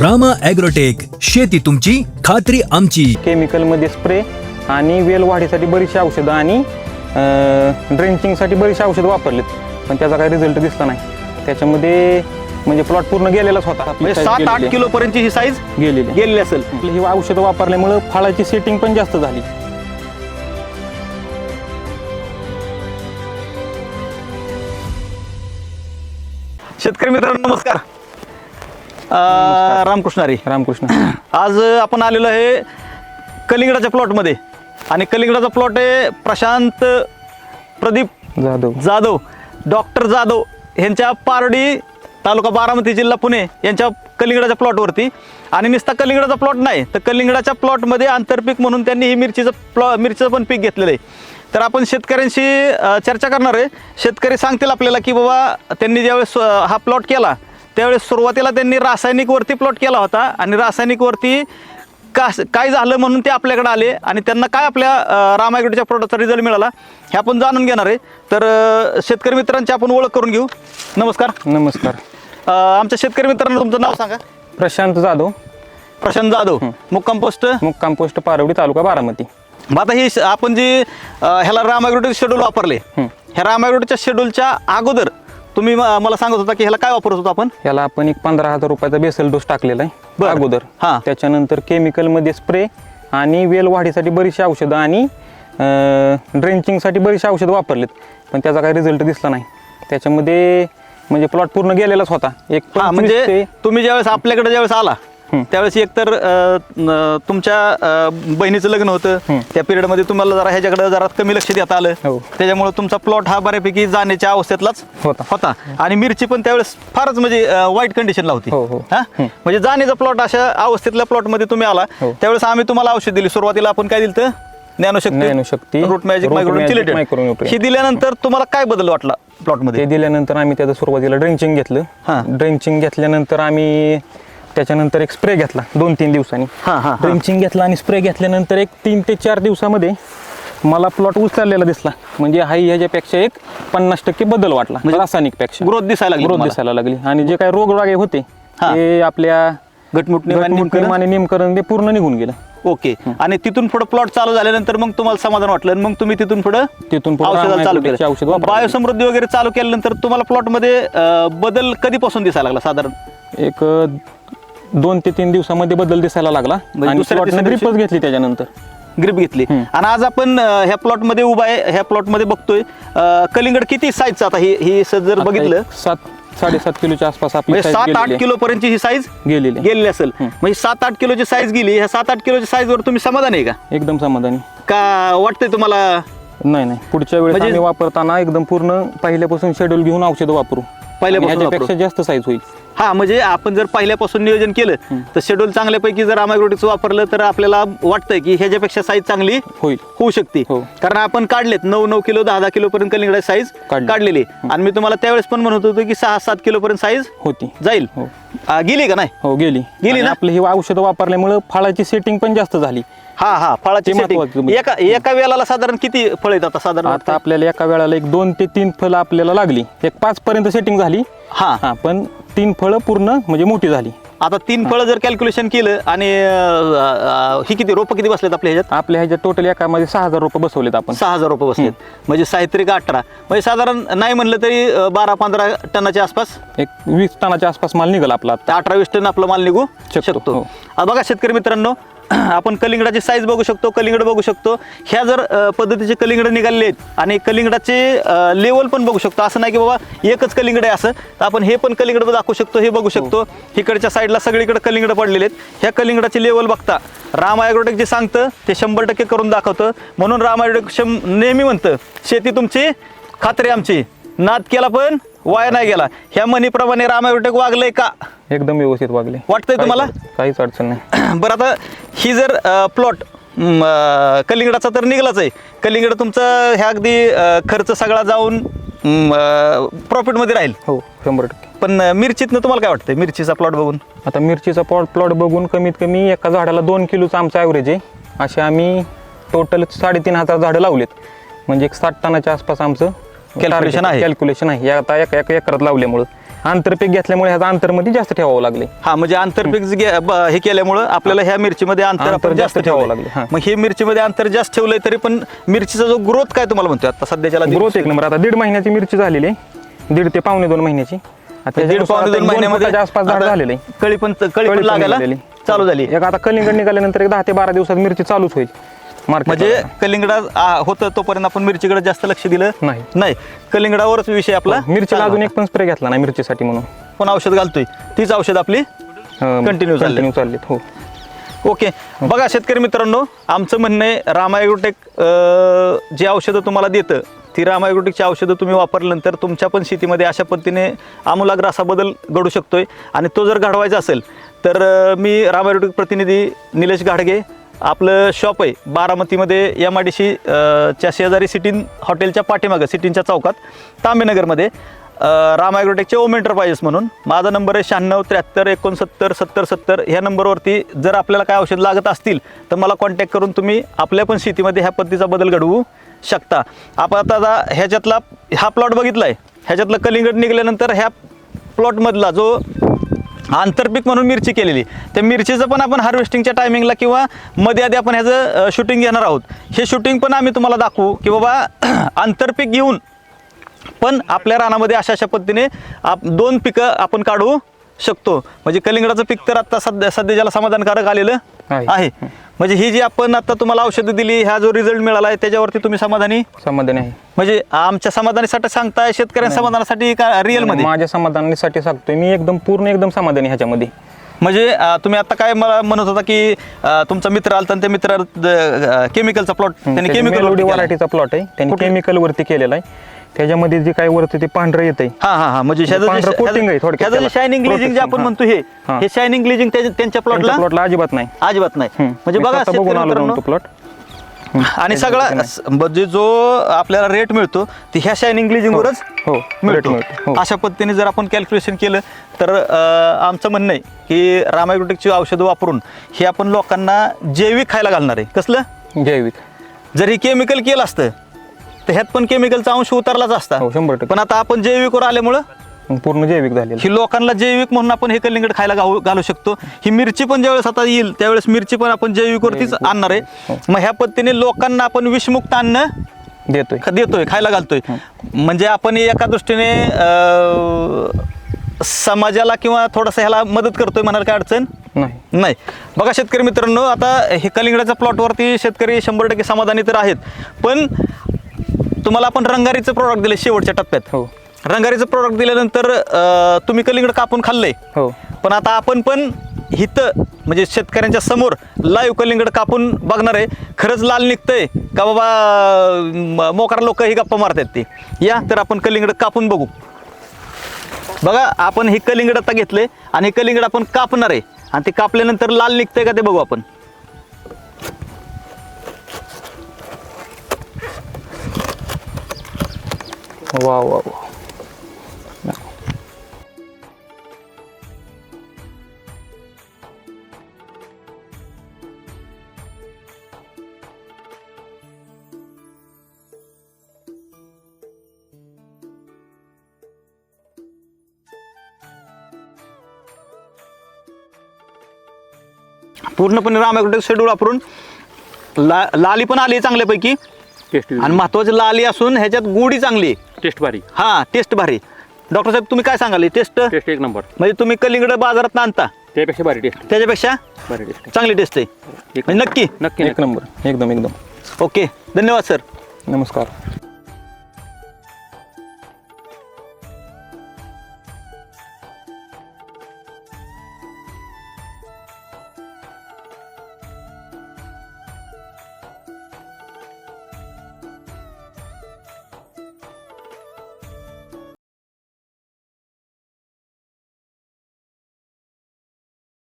Rama agrotech शेती तुमची खात्री आमची. केमिकलमध्ये स्प्रे आणि वेल वाढीसाठी बरीचशी औषधं आणि ड्रेंचिंगसाठी बरीचशी औषधं वापरलीत. पण त्याचा काही रिझल्ट दिसला नाही. त्याच्यामध्ये म्हणजे प्लॉट पूर्ण गेलेलाच होता. म्हणजे सात आठ किलो पर्यंतची ही साईज. गेलेली. गेलेली असेल. ही औषधं वापरल्यामुळं फळाची सेटिंग पण जास्त झाली. शेतकरी मित्रांनो नमस्कार. अं, रामकृष्ण हरी रामकृष्ण. आज आपण आलेलो आहे कलिंगडाच्या प्लॉटमध्ये. आणि कलिंगडाचा प्लॉट आहे प्रशांत प्रदीप जाधव. जाधव डॉक्टर जाधव यांच्या पारडी तालुका बारामती जिल्हा पुणे यांच्या कलिंगडाच्या प्लॉटवरती. आणि नुसता कलिंगडाचा प्लॉट नाही तर कलिंगडाच्या प्लॉटमध्ये आंतरपीक म्हणून त्यांनी ही मिरचीचं प्लॉ मिरचीचं पण पीक घेतलेलं आहे. तर आपण शेतकऱ्यांशी अ, चर्चा करणार आहे. शेतकरी सांगतील आपल्याला की बाबा त्यांनी ज्यावेळेस अ, हा प्लॉट केला त्यावेळेस सुरुवातीला त्यांनी रासायनिकवरती प्लॉट केला होता आणि रासायनिकवरती का काय झालं म्हणून ते आपल्याकडे आले आणि त्यांना काय आपल्या रामायगडच्या प्रोडक्टचा रिझल्ट मिळाला हे आपण जाणून घेणार आहे. तर शेतकरी मित्रांची आपण ओळख करून घेऊ. नमस्कार. नमस्कार. आमच्या शेतकरी मित्रांना तुमचं नाव सांगा. प्रशांत जाधव. प्रशांत जाधव मुक्काम पोस्ट. मुक्काम पोस्ट पारवडी तालुका बारामती. मग आता ही आपण जी ह्याला रामायगडचे शेड्यूल वापरले ह्या रामायगडच्या शेड्यूलच्या अगोदर तुम्ही म- मला सांगत होता की ह्याला काय वापरत होतो आपण याला आपण एक पंधरा हजार रुपयाचा बेसल डोस टाकलेला आहे बरं. अगोदर हां. त्याच्यानंतर केमिकलमध्ये स्प्रे आणि वेल वाढीसाठी बरीचशी औषधं आणि ड्रेंचिंगसाठी बरीचशी औषधं वापरलीत पण त्याचा काही रिझल्ट दिसला नाही त्याच्यामध्ये म्हणजे प्लॉट पूर्ण गेलेलाच होता एक हा 25 म्हणजे ते- तुम्ही ज्यावेळेस आपल्याकडे ज्यावेळेस आला. त्यावेळेस एकतर अ, न- तुमच्या अ, बहिणीचं लग्न होतं. त्या पिरियडमध्ये तुम्हाला जरा ह्याच्याकडे जरा कमी लक्ष देता आलं हो. त्याच्यामुळे तुमचा प्लॉट हा बऱ्यापैकी जाण्याच्या अवस्थेतलाच होता. होता आणि मिरची पण त्यावेळेस फारच म्हणजे वाईट कंडिशनला होती हो, हो. हा? म्हणजे जाण्याचा प्लॉट अशा अवस्थेतल्या प्लॉटमध्ये तुम्ही आला हो. त्यावेळेस आम्ही तुम्हाला औषध दिली सुरुवातीला आपण काय दिलं Gyanshakti Gyanshakti, root magic Root Magic. ही दिल्यानंतर तुम्हाला काय बदल वाटला प्लॉटमध्ये ते दिल्यानंतर आम्ही त्याचं सुरुवातीला ड्रेंचिंग घेतलं हां. ड्रेंचिंग घेतल्यानंतर आम्ही त्याच्यानंतर एक स्प्रे घेतला दोन तीन दिवसांनी. हां, हां, हां. ड्रेंचिंग घेतला आणि स्प्रे घेतल्यानंतर एक तीन ते चार दिवसामध्ये मला प्लॉट उचललेला दिसला. म्हणजे हाई ह्याच्यापेक्षा एक पन्नास टक्के बदल वाटला म्हणजे रासायनिकपेक्षा ग्रोथ दिसायला लागली ग्रोथ तुम्हाला. दिसायला लागली. आणि जे काही रोगरागे होते हां. ते आपल्या घटमुटणी आणि घटमुटणी. आणि निमकरण ते पूर्ण निघून गेलं. ओके. आणि तिथून पुढे प्लॉट चालू झाल्यानंतर मग तुम्हाला समाधान वाटलं आणि मग तुम्ही तिथून पुढे तिथून पुढं औषधाला चालू औषध केलं वापरायला बायोसमृद्धी वगैरे चालू केल्यानंतर तुम्हाला प्लॉटमध्ये अं, बदल कधीपासून दिसायला लागला साधारण? एक अ, दोन ते तीन दिवसामध्ये बदल दिसायला लागला. म्हणजे आणि दुसऱ्या प्लॉटने ग्रिपच घेतली त्याच्यानंतर. ग्रीप घेतली. आणि आज आपण अं, ह्या प्लॉटमध्ये उभा आहे ह्या प्लॉटमध्ये बघतोय अं, कलिंगड किती साईजचं आता ही ही स- जर आता बघितलं एक सात साडेसात किलोच्या आसपास आपली म्हणजे size सात गेलेली आठ आहे. किलो पर्यंतची ही साईज गेलेली आहे. गेलेली असेल. म्हणजे सात आठ किलोची साईज गेली ह्या सात आठ किलोच्या साईज वर तुम्ही समाधान आहे का? एकदम समाधानी. का वाटतंय तुम्हाला? नाही नाही. पुढच्या वेळेस म्हणजे- आम्ही वापरताना एकदम पूर्ण पहिल्यापासून शेड्यूल घेऊन औषधं वापरू. पहिल्यापासून ह्याच्यापेक्षा जास्त साईज होईल. हा म्हणजे आपण जर पहिल्यापासून नियोजन केलं तर शेड्यूल चांगल्यापैकी जर अमायग्रोटिक्स वापरलं तर आपल्याला वाटतंय की ह्याच्यापेक्षा साईज चांगली होईल होऊ शकते हो. कारण आपण काढलेत नऊ नऊ किलो दहा दहा किलो पर्यंत कलिंगडाची साईज काढली. काढलेली आणि मी तुम्हाला त्यावेळेस पण म्हणत होतो की सहा सात किलो पर्यंत साईज होती जाईल हो. गेली का नाही हो गेली गेली ना? आपलं ही औषधं वापरल्यामुळे फळाची सेटिंग पण जास्त झाली हा हा फळाची. महत्वाचं. एका एका वेळेला साधारण किती फळ येतात आता साधारण आता वाटतं? आपल्याला एका वेळेला एक दोन ते तीन फळं आपल्याला लागली एक पाच पर्यंत सेटिंग झाली हा हा पण तीन फळं पूर्ण म्हणजे मोठी झाली. आता तीन फळं जर कॅल्क्युलेशन केलं आणि ही किती रोपं किती बसलेत आपल्या ह्याच्यात? आपल्या ह्याच्या टोटल एकामध्ये सहा हजार रुपये बसवलेत आपण. सहा हजार रुपये बसलेत. म्हणजे साहित्रिक अठरा. म्हणजे साधारण नाही म्हणलं तरी बारा पंधरा टनाच्या आसपास. एक वीस टनाच्या आसपास माल निघाला आपला अठरा वीस टन आपला माल निघू शकतो, हो. बघा शेतकरी मित्रांनो आपण कलिंगडाची साईज बघू शकतो कलिंगड बघू शकतो. ह्या जर पद्धतीचे कलिंगड निघालेले आहेत आणि कलिंगडाचे लेवल पण बघू शकतो. असं नाही की बाबा एकच कलिंगड आहे असं. तर आपण हे पण कलिंगड दाखवू शकतो हे बघू शकतो. इकडच्या साईडला सगळीकडे कलिंगड पडलेले आहेत. ह्या कलिंगडाचे लेवल बघता. राम ॲग्रोटेक जे सांगतं ते शंभर टक्के करून दाखवतं. म्हणून राम शं नेहमी म्हणतं शेती तुमची खात्री आमची. नाद केला पण वाया नाही गेला. ह्या म्हणीप्रमाणे राम ॲग्रोटेक वागलंय का? एकदम व्यवस्थित वागले. वाटतंय तुम्हाला? काहीच- काहीच अडचण नाही. बरं आता ही जर प्लॉट कलिंगडाचा तर निघलाच आहे. कलिंगड तुमचं ह्या अगदी अं, खर्च सगळा जाऊन प्रॉफिटमध्ये राहील. हो शंभर टक्के. पण अं, मिरचीतनं तुम्हाला काय वाटतंय? मिरचीचा प्लॉट बघून. आता मिरचीचा प्लॉट प्लॉट बघून कमीत कमी एका झाडाला दोन किलोचं आमचं ॲव्हरेज आहे. असे आम्ही टोटल साडेतीन हजार झाडं लावलेत. म्हणजे एक साठ टनाच्या आसपास आमचं. Calculation आहे. कॅल्क्युलेशन आहे. हे आता एका एका एकरात लावल्यामुळं. आंतरपीक घेतल्यामुळे ह्याचा अंतरमध्ये जास्त ठेवावं लागले. हा म्हणजे आंतरपीक जे गे- ब- हे केल्यामुळं आपल्याला ह्या मिरचीमध्ये अंतर आपण जास्त ठेवावं लागले, हा. मग हे मिरचीमध्ये अंतर जास्त ठेवलंय तरी पण मिरचीचा जो ग्रोथ काय तुम्हाला म्हणतोय आता सध्याच्याला ग्रोथ एक नंबर. आता दीड महिन्याची मिरची झालेली आहे. दीड ते पावणे दोन महिन्याची. आता दीड त्याच्यानुसार पावणे आता दोन एक महिन्यामध्ये फुटाच्या आसपास झाड आता झालेलं. आहे कळी पण कळी पण कळी पण लागायला निघालेली. चालू झाली. एक आता कलिंगड निघाल्यानंतर एक दहा ते बारा दिवसात मिरची चालूच होईल. म्हणजे कलिंगडा आ, होतं तोपर्यंत आपण मिरचीकडे जास्त लक्ष दिलं? नाही. नाही. कलिंगडावरच विषय आपला. मिरचीला चालू अजून होता. एक पण स्प्रे घेतला नाही मिरचीसाठी म्हणून. पण औषध घालतोय? तीच औषध आपली? Continue चालली. कंटिन्यू चाललीत हो. ओके. बघा शेतकरी मित्रांनो आमचं म्हणणं आहे रामायग्रोटेक जी औषधं तुम्हाला देतं ती रामायग्रोटेकची औषधं तुम्ही वापरल्यानंतर तुमच्या पण शेतीमध्ये अशा पद्धतीने आमूलाग्र असा बदल घडू शकतोय. आणि तो जर घडवायचा असेल तर अं, मी रामायग्रोटेक प्रतिनिधी निलेश घाडगे आपलं शॉप आहे बारामतीमध्ये एम आय डी सी च्या शेजारी सिटीन हॉटेलच्या पाठीमागं सिटीनच्या चौकात तांबेनगरमध्ये. राम ॲग्रोटेकचे ओम एंटरप्राइजेस म्हणून. माझा नंबर आहे शहाण्णव त्र्याहत्तर एकोणसत्तर सत्तर सत्तर. ह्या नंबरवरती जर आपल्याला काय औषध लागत असतील तर मला कॉन्टॅक्ट करून तुम्ही आपल्या पण शेतीमध्ये ह्या पद्धतीचा बदल घडवू शकता. आपण आता ह्याच्यातला हा प्लॉट बघितला आहे ह्याच्यातलं कलिंगड निघाल्यानंतर ह्या प्लॉटमधला जो आंतरपीक म्हणून मिरची केलेली. त्या मिरचीचं पण आपण हार्वेस्टिंगच्या टायमिंगला किंवा मध्ये आधी आपण ह्याचं शूटिंग घेणार आहोत. हे शूटिंग पण आम्ही तुम्हाला दाखवू की बाबा आंतरपीक घेऊन पण आपल्या रानामध्ये अशा अशा पद्धतीने आप दोन पिकं आपण काढू. शकतो. म्हणजे कलिंगडाचं पीक तर आता सध्या सध्या ज्याला समाधानकारक आलेलं आहे. म्हणजे ही जी आपण आता तुम्हाला औषधं दिली ह्या जो रिझल्ट मिळाला आहे त्याच्यावरती तुम्ही समाधानी? समाधानी आहे. म्हणजे आमच्या समाधानासाठी सांगताय शेतकऱ्यांच्या समाधानासाठी का रिअलमध्ये माझ्या समाधानासाठी सांगतोय. मी एकदम पूर्ण एकदम समाधानी ह्याच्यामध्ये. म्हणजे तुम्ही आता काय मला म्हणत होता की तुमचा मित्र आणि त्या मित्र केमिकलचा प्लॉट त्यांनी केमिकल व्हरायटीचा प्लॉट आहे. त्यांनी? केमिकल वरती केलेला आहे. त्याच्यामध्ये जे काय वरती ते पांढरं येत आहे हा हा हा. म्हणजे ह्याचं पांढरं जे- coating आहे थोडक्यात त्याला. शायनिंग ग्लेजिंग जे आपण Protection, म्हणतो हे हा. हे शायनिंग ग्लेजिंग त्यांच्या प्लॉटला प्लॉटला अजिबात नाही. अजिबात नाही. हम्म. म्हणजे मी बघा स्वतः बघून शेतकरी आलो मित्रांनो, तो प्लॉट आणि सगळा स- म्हणजे जो आपल्याला रेट मिळतो ते ह्या शायनिंग ग्लेजिंग वरच हो, rate मिळतो. मिळतो, हो. अशा पद्धतीने जर आपण कॅल्क्युलेशन केलं तर अं, आमचं म्हणणं आहे की रामायग्रोटेकची औषधं वापरून हे आपण लोकांना जैविक खायला घालणार आहे. कसलं? जैविक. जर हे केमिकल केलं असतं तर ह्यात पण केमिकलचा अंश उतरलाच असता. हो, शंभर टक्के. पण आता आपण जैविकवर आल्यामुळं पूर्ण जैविक झालेलं. ही लोकांना जैविक म्हणून आपण हे कलिंगड खायला घालू घालू शकतो. ही मिरची पण ज्यावेळेस आता येईल त्यावेळेस मिरची पण आपण जैविकवरतीच आणणार आहे. मग ह्या पद्धतीने लोकांना आपण विषमुक्त अन्न देतोय. ख- देतोय खायला घालतोय. म्हणजे आपण एका दृष्टीने अं, समाजाला किंवा थोडंसं ह्याला मदत करतोय म्हणाल काय अडचण? नाही. नाही. बघा शेतकरी मित्रांनो आता हे कलिंगडाच्या प्लॉटवरती शेतकरी शंभर टक्के समाधानी तर आहेत. पण तुम्हाला आपण रंगारीचं प्रोडक्ट दिले शेवटच्या टप्प्यात. हो. रंगारीचं प्रोडक्ट दिल्यानंतर अं, तुम्ही कलिंगड कापून खाल्लंय. हो. पण आता आपण पण हिथं म्हणजे शेतकऱ्यांच्या समोर लाईव्ह कलिंगड कापून बघणार आहे. खरंच लाल निघतंय का बाबा म- मोकार लोक ही गप्पा मारतात ते. या तर आपण कलिंगड कापून बघू. बघा आपण हे कलिंगड आता घेतले आणि हे कलिंगड आपण कापणार आहे. आणि ते कापल्यानंतर लाल निघतंय का ते बघू आपण. वा वा वा पूर्णपणे रामायग्रोटेक शेड्यूल वापरून ला लाली पण आली आहे चांगल्यापैकी. टेस्ट आणि महत्वाची लाली असून ह्याच्यात गोडी चांगली आहे. टेस्ट भारी. हा टेस्ट भारी. डॉक्टर साहेब तुम्ही काय सांगाल? टेस्ट? टेस्ट एक नंबर. म्हणजे तुम्ही कलिंगड बाजारात आणता? त्यापेक्षा भारी टेस्ट. त्याच्यापेक्षा? भारी टेस्ट चांगली टेस्ट आहे. म्हणजे नक्की? नक्की एक नंबर. एकदम एकदम. ओके. धन्यवाद सर. नमस्कार.